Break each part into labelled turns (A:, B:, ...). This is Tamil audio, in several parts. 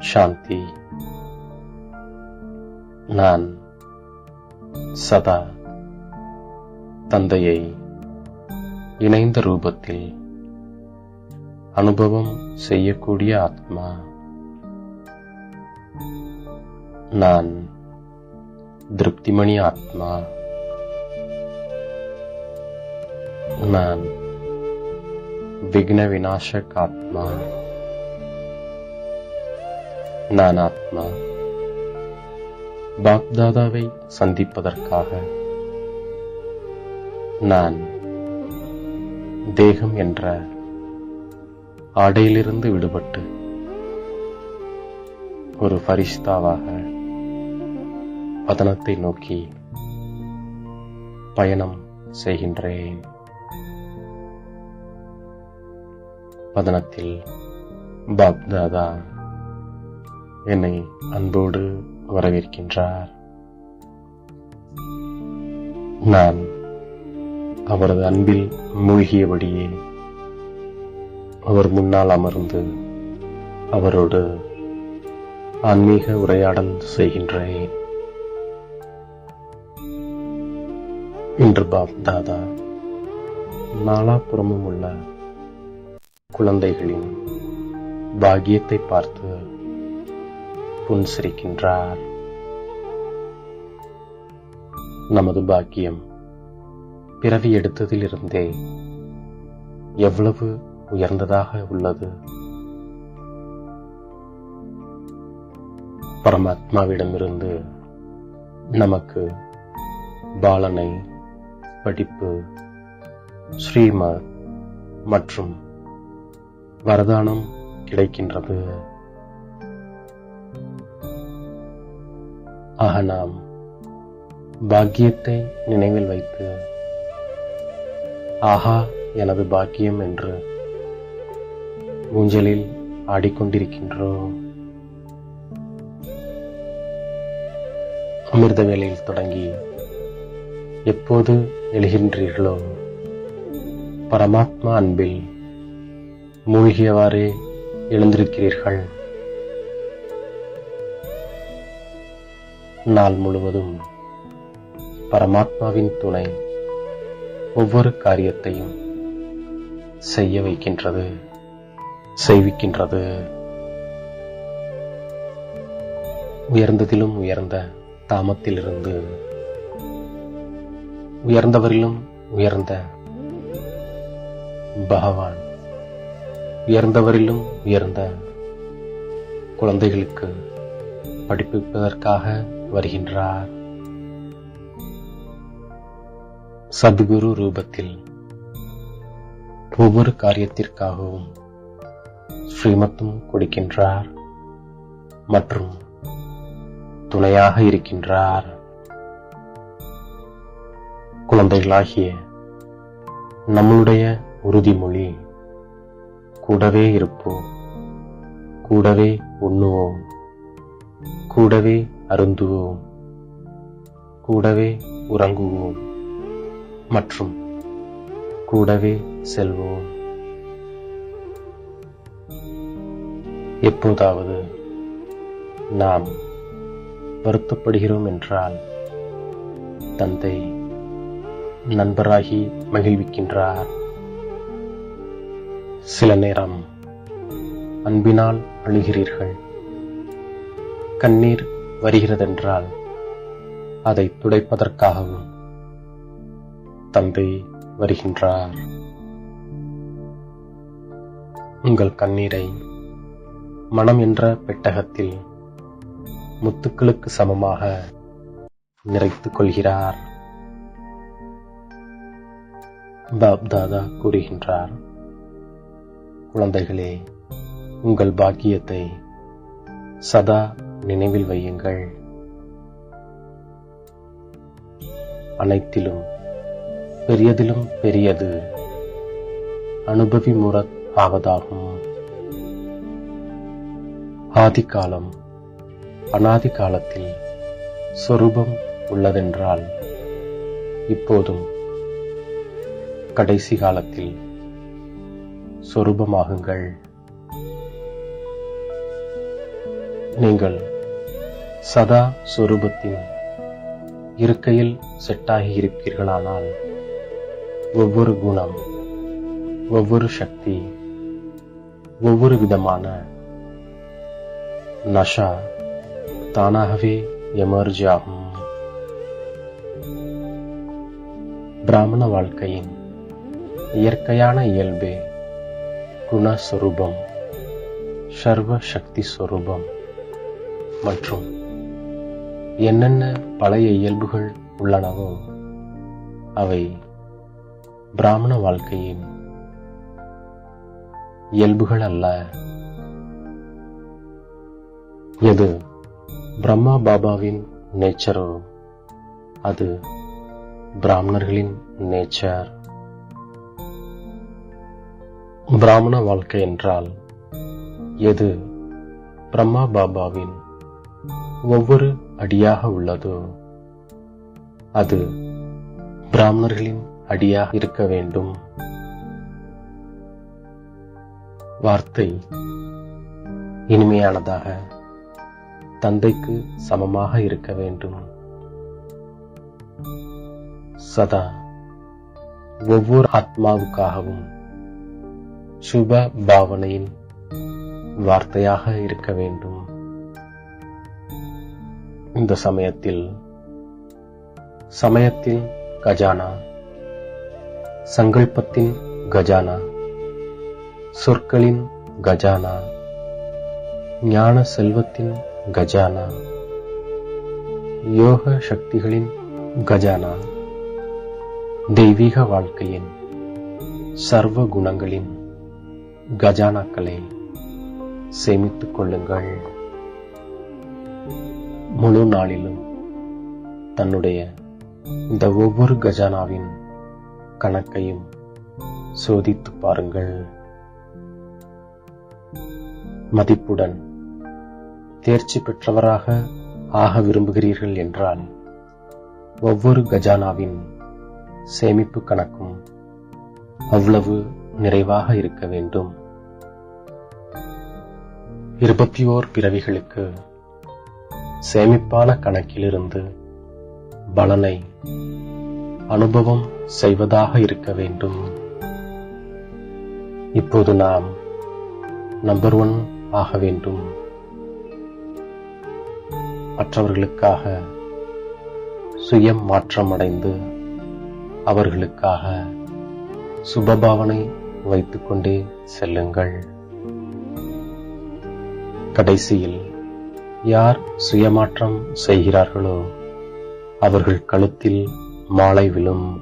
A: சாந்தி நான் சதா தந்தையை இணைந்த ரூபத்தில் அனுபவம் செய்யக்கூடிய ஆத்மா நான் திருப்திமணி ஆத்மா நான் விக்ன விநாசக் ஆத்மா நான் ஆத்மா பாப்தாதாவை சந்திப்பதற்காக நான் தேகம் என்ற ஆடையிலிருந்து விடுபட்டு ஒரு ஃபரிஷ்தாவாக பதனத்தை நோக்கி பயணம் செய்கின்றேன். பதனத்தில் பாப்தாதா என்னை அன்போடு வரவேற்கின்றார். நான் அவரது அன்பில் மூழ்கியபடியே அவர் முன்னால் அமர்ந்து அவரோடு ஆன்மீக உரையாடல் செய்கின்றேன். இன்று பாப் தாதா நாலாபுறமும் உள்ள குழந்தைகளின் பாக்கியத்தை பார்த்து புன்சிரிக்கின்றார். நமது பாக்கியம் பிறவி எடுத்ததிலிருந்தே எவ்வளவு உயர்ந்ததாக உள்ளது. பரமாத்மாவிடமிருந்து நமக்கு பாலனை படிப்பு ஸ்ரீமத் மற்றும் வரதானம் கிடைக்கின்றது. ஆக நாம் பாக்கியத்தை நினைவில் வைத்து. ஆஹா எனது பாக்கியம் என்று ஊஞ்சலில் ஆடிக்கொண்டிருக்கின்றோம் அமிர்த வேலையில் தொடங்கி எப்போது எழுகின்றீர்களோ? பரமாத்மா அன்பில் மூழ்கியவாறே எழுந்திருக்கிறீர்கள். நாள் முழுவதும் பரமாத்மாவின் துணை ஒவ்வொரு காரியத்தையும் செய்ய வைக்கின்றது செய்விக்கின்றது. உயர்ந்ததிலும் உயர்ந்த தாமத்திலிருந்து உயர்ந்தவரிலும் உயர்ந்த பகவான் உயர்ந்தவரிலும் உயர்ந்த குழந்தைகளுக்கு படிப்பிப்பதற்காக வருகின்றார். சத்குரு ரூபத்தில் ஒவ்வொரு காரியத்திற்காகவும் ஸ்ரீமத்தும் கொடுக்கின்றார் மற்றும் துணையாக இருக்கின்றார். குழந்தைகளாகிய நம்மளுடைய உறுதிமொழி கூடவே இருப்போம் கூடவே உண்ணுவோம் கூடவே அருந்துவோம். கூடவே உறங்குவோம் மற்றும் கூடவே செல்வோம். எப்போதாவது நாம் வருத்தப்படுகிறோம் என்றால் தந்தை நண்பராகி மகிழ்விக்கின்றார். சில நேரம் அன்பினால் அழுகிறீர்கள். கண்ணீர் வருகிறதென்றால் அதை துடைப்பதற்காகவும் தந்தை வருகின்றார். உங்கள் கண்ணீரை மனம் என்ற பெட்டகத்தில் முத்துக்களுக்கு சமமாக நிறைத்துக் கொள்கிறார். பாப் தாதா கூறுகின்றார் குழந்தைகளே உங்கள் பாக்கியத்தை சதா நினைவில் வையுங்கள். அனைத்திலும் பெரியதிலும் பெரியது. அனுபவி முரத் ஆவதாகும். ஆதிகாலம் அனாதி காலத்தில் சொரூபம் உள்ளதென்றால் இப்போதும் கடைசி காலத்தில் சொரூபமாகுங்கள். நீங்கள் சதா சொரூபத்தின் இருக்கையில் செட்டாகி இருப்பீர்களானால் ஒவ்வொரு குணம் ஒவ்வொரு சக்தி ஒவ்வொரு விதமான நஷா தானாகவே எமர்ஜி ஆகும். பிராமண வாழ்க்கையின் இயற்கையான இயல்பே குணஸ்வரூபம் சர்வ சக்தி ஸ்வரூபம் மற்றும் என்னென்ன பழைய இயல்புகள் உள்ளனவோ அவை பிராமண வாழ்க்கையின் இயல்புகள் அல்ல. எது பிரம்மா பாபாவின் நேச்சரோ அது பிராமணர்களின் நேச்சர். பிராமண வாழ்க்கை என்றால் எது பிரம்மா பாபாவின் ஒவ்வொரு அடியாக உள்ளதோ அது பிராமணர்களின் அடியாக இருக்க வேண்டும். வார்த்தை இனிமையானதாக தந்தைக்கு சமமாக இருக்க வேண்டும். சதா ஒவ்வொரு ஆத்மாவுக்காகவும் சுப பாவனையின் வார்த்தையாக இருக்க வேண்டும். இந்த சமயத்தில் சமயத்தின் கஜானா சங்கல்பத்தின் கஜானா சொற்களின் கஜானா ஞான செல்வத்தின் கஜானா யோக சக்திகளின் கஜானா தெய்வீக வாழ்க்கையின் சர்வ குணங்களின் கஜானாக்களை சேமித்துக் கொள்ளுங்கள். முழு நாளிலும் தன்னுடைய இந்த ஒவ்வொரு கஜானாவின் கணக்கையும் சோதித்து பாருங்கள். மதிப்புடன் தேர்ச்சி பெற்றவராக ஆக விரும்புகிறீர்கள் என்றால் ஒவ்வொரு கஜானாவின் சேமிப்பு கணக்கும் அவ்வளவு நிறைவாக இருக்க வேண்டும். இருபத்தி ஓர் பிறவிகளுக்கு சேமிப்பான கணக்கிலிருந்து பலனை அனுபவம் செய்வதாக இருக்க வேண்டும். இப்போது நாம் நம்பர் ஒன் ஆக வேண்டும். மற்றவர்களுக்காக சுயம் மாற்றமடைந்து அவர்களுக்காக சுபபாவனை வைத்துக்கொண்டே செல்லுங்கள். கடைசியில் யார் சுயமாற்றம் செய்கிறார்களோ அவர்கள் கழுத்தில் மாலை விழும்.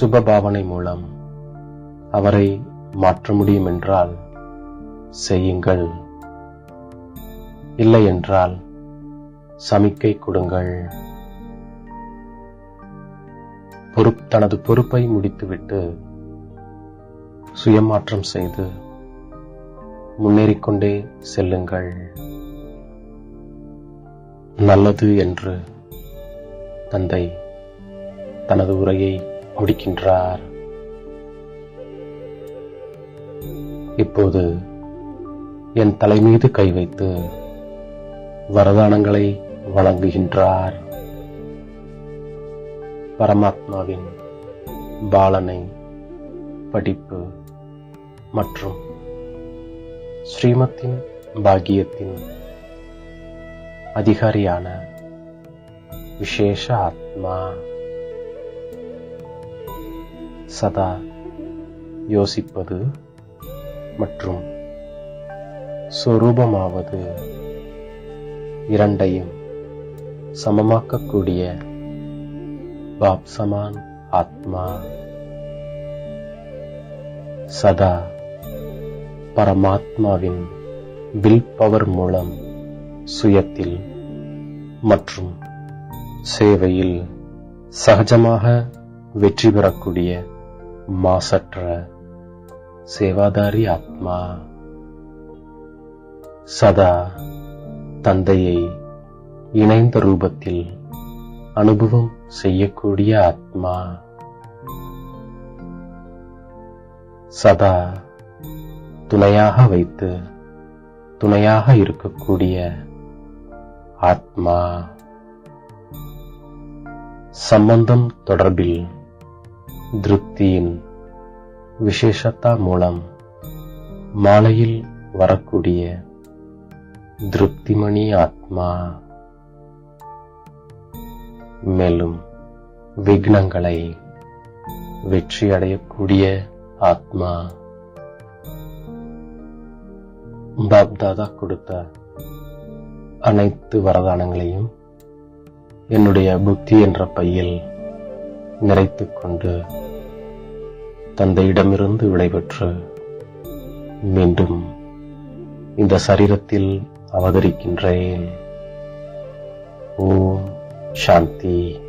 A: சுபபாவனை மூலம் அவரை மாற்ற முடியும் என்றால் செய்யுங்கள். இல்லை என்றால் சமிக்கை கொடுங்கள். பொறுப் தனது பொறுப்பை முடித்துவிட்டு சுயமாற்றம் செய்து முன்னேறிக்கொண்டே செல்லுங்கள். நல்லது என்று தந்தை தனது உரையை முடிக்கின்றார். இப்போது என் தலைமீது கை வைத்து வரதானங்களை வழங்குகின்றார். பரமாத்மாவின் பாலனை படிப்பு மற்றும் ஸ்ரீமத்தின் பாக்கியத்தின் அதிகாரியான விசேஷ ஆத்மா சதா யோசிப்பது மற்றும் சொரூபமாவது இரண்டையும் சமமாக்கக்கூடிய பாப்சமான் ஆத்மா. சதா பரமாத்மாவின் வில் பவர் மூலம் சுயத்தில் மற்றும் சேவையில் சகஜமாக வெற்றி பெறக்கூடிய மாசற்ற சேவாதாரி ஆத்மா. சதா தந்தையை இணைந்த ரூபத்தில் அனுபவம் செய்யக்கூடிய ஆத்மா. சதா துணையாக வைத்து துணையாக இருக்கக்கூடிய ஆத்மா. சம்பந்தம் தொடர்பில் திருப்தியின் விசேஷத்தா மூலம் மாலையில் வரக்கூடிய திருப்திமணி ஆத்மா. மேலும் விக்னங்களை வெற்றி அடையக்கூடிய ஆத்மா. பாப்தாதா கொடுத்த அனைத்து வரதானங்களையும் என்னுடைய புத்தி என்ற பையில் நிறைத்து கொண்டு தந்தையிடமிருந்து விடைபெற்று மீண்டும் இந்த சரீரத்தில் அவதரிக்கின்றேன். ஓம் சாந்தி.